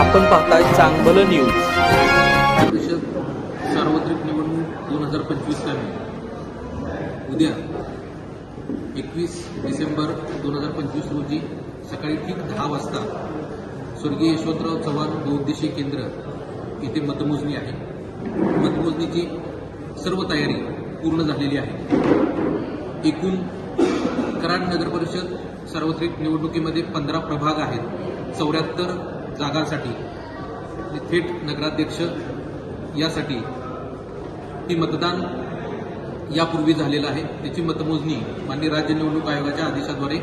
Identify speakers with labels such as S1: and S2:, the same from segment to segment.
S1: आपण पाहताय चांगलं न्यूज.
S2: परिषद सार्वत्रिक निवडणूक दोन हजार पंचवीस आहे उद्या एकवीस डिसेंबर दोन हजार पंचवीस रोजी सकाळी ठीक दहा वाजता स्वर्गीय यशवंतराव चव्हाण बहुउद्देशीय केंद्र येथे मतमोजणी आहे. मतमोजणीची सर्व तयारी पूर्ण झालेली आहे. एकूण कराड नगर परिषद सार्वत्रिक निवडणुकीमध्ये पंधरा प्रभाग आहेत. चौऱ्याहत्तर जागांसाठी. आणि थेट नगराध्यक्ष यासाठी ही मतदान यापूर्वी झालेलं आहे. त्याची मतमोजणी मान्य राज्य निवडणूक आयोगाच्या आदेशाद्वारे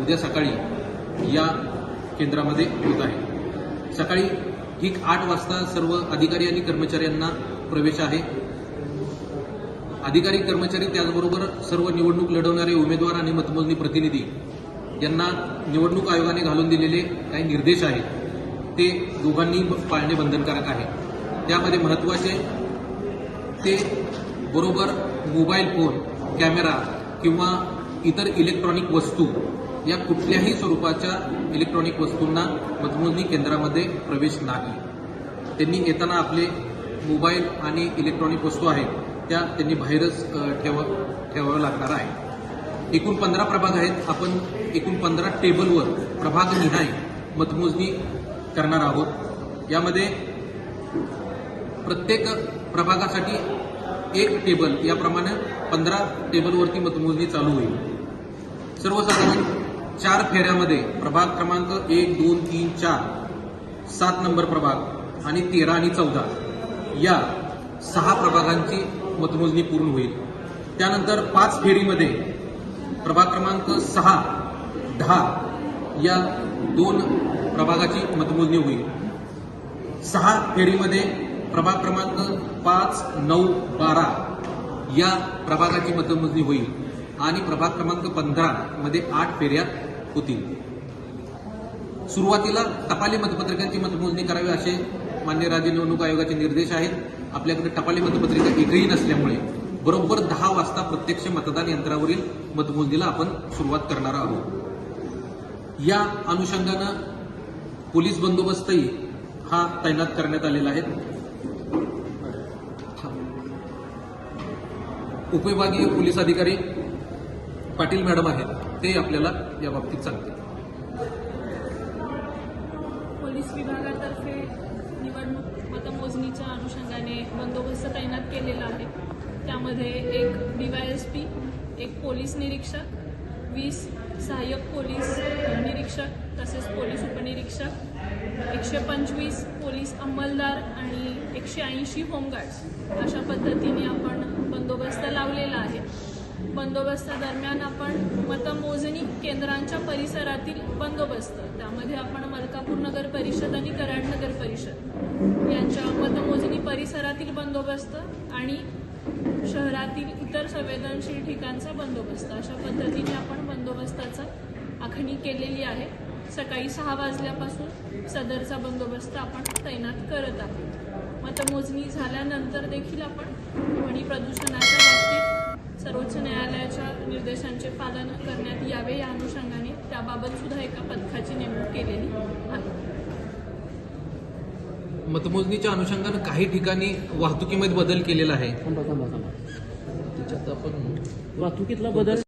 S2: उद्या सकाळी या केंद्रामध्ये होत आहे. सकाळी ठीक आठ वाजता सर्व अधिकारी आणि कर्मचाऱ्यांना प्रवेश आहे. अधिकारी कर्मचारी त्याचबरोबर सर्व निवडणूक लढवणारे उमेदवार आणि मतमोजणी प्रतिनिधी यांना निवडणूक आयोगाने घालून दिलेले काही निर्देश आहेत. ते दोघांनी पाळणे बंधनकारक आहे. त्यामध्ये महत्त्वाचे ते बरोबर मोबाईल फोन कॅमेरा किंवा इतर इलेक्ट्रॉनिक वस्तू या कुठल्याही स्वरूपाच्या इलेक्ट्रॉनिक वस्तूंना मतमोजणी केंद्रामध्ये प्रवेश नाही. त्यांनी येताना आपले मोबाईल आणि इलेक्ट्रॉनिक वस्तू आहेत त्या त्यांनी बाहेरच ठेव ठेवावं लागणार आहे एकूण पंधरा प्रभाग आहेत. आपण एकूण पंधरा टेबलवर प्रभाग निहाय मतमोजणी करणार आहोत. यामध्ये प्रत्येक प्रभागासाठी एक टेबल याप्रमाणे पंधरा टेबलवरती मतमोजणी चालू होईल. सर्वसाधारण चार फेऱ्यामध्ये प्रभाग क्रमांक एक दोन तीन चार सात नंबर प्रभाग आणि तेरा आणि चौदा या सहा प्रभागांची मतमोजणी पूर्ण होईल. त्यानंतर पाच फेरीमध्ये प्रभाग क्रमांक सहा दहा या दोन प्रभागाची मतमोजणी होईल. सहा फेरीमध्ये प्रभाग क्रमांक पाच नऊ बारा या प्रभागाची मतमोजणी होईल आणि प्रभाग क्रमांक पंधरा मध्ये आठ फेऱ्या होतील. सुरुवातीला टपाली मतपत्रिकांची मतमोजणी करावी असे मान्य राज्य निवडणूक आयोगाचे निर्देश आहेत. आपल्याकडे टपाली मतपत्रिका एकही नसल्यामुळे बरोबर दहा वाजता प्रत्यक्ष मतदान यंत्रावरील मतमोजणीला आपण सुरुवात करणार आहोत. या अनुषंगानं पोलीस बंदोबस्तही हा तैनात करण्यात आलेला आहे. उपविभागीय पोलीस अधिकारी पाटील मॅडम आहेत ते आपल्याला या बाबतीत सांगतील.
S3: पोलीस विभागातर्फे निवडणूक मतमोजणीच्या अनुषंगाने बंदोबस्त तैनात केलेला आहे. त्यामध्ये एक डीवायएसपी एक पोलीस निरीक्षक वीस सहाय्यक पोलीस निरीक्षक तसेच पोलीस उपनिरीक्षक एकशे पंचवीस पोलीस अंमलदार आणि एकशे ऐंशी होमगार्ड्स अशा पद्धतीने आपण बंदोबस्त लावलेला आहे. बंदोबस्तादरम्यान आपण मतमोजणी केंद्रांच्या परिसरातील बंदोबस्त त्यामध्ये आपण मलकापूर नगर परिषद आणि कराड नगर परिषद यांच्या मतमोजणी परिसरातील बंदोबस्त आणि शहरातील इतर संवेदनशील ठिकाणचा बंदोबस्त. अशा पद्धतीने आपण बंदोबस्ताचा आखणी केलेली आहे. सकाळी सहा वाजल्यापासून सदरचा बंदोबस्त आपण तैनात करत आहोत. मतमोजणी झाल्यानंतर देखील आपण ध्वनी प्रदूषणाच्या बाबतीत सर्वोच्च न्यायालयाच्या निर्देशांचे पालन करण्यात यावे या अनुषंगाने त्याबाबत सुद्धा एका पथकाची नेमणूक केलेली आहे.
S2: मतमोजणीच्या अनुषंगानं काही ठिकाणी वाहतुकीमध्ये बदल केलेला आहे.
S4: वाहतुकीतला बदल